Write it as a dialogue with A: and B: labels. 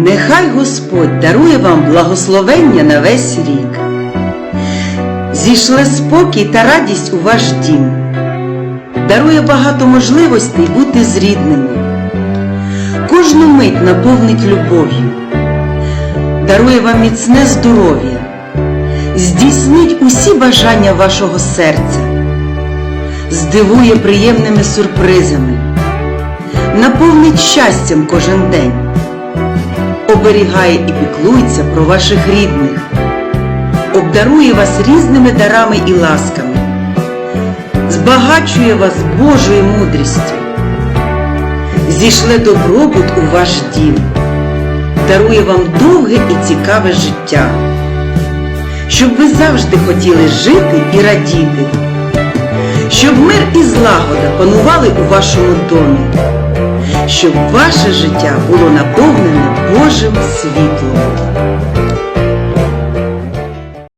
A: Нехай Господь дарує вам благословення на весь рік. Зійшли спокій та радість у ваш дім. Дарує багато можливостей бути з рідними. Кожну мить наповнить любов'ю. Дарує вам міцне здоров'я. Здійснить усі бажання вашого серця. Здивує приємними сюрпризами. Наповнить щастям кожен день оберігає і піклується про ваших рідних, обдарує вас різними дарами і ласками, збагачує вас Божою мудрістю, зійшле добробут у ваш дім, дарує вам довге і цікаве життя, щоб ви завжди хотіли жити і радіти, щоб мир і злагода панували у вашому домі. Щоб ваше життя було наповнене Божим світлом.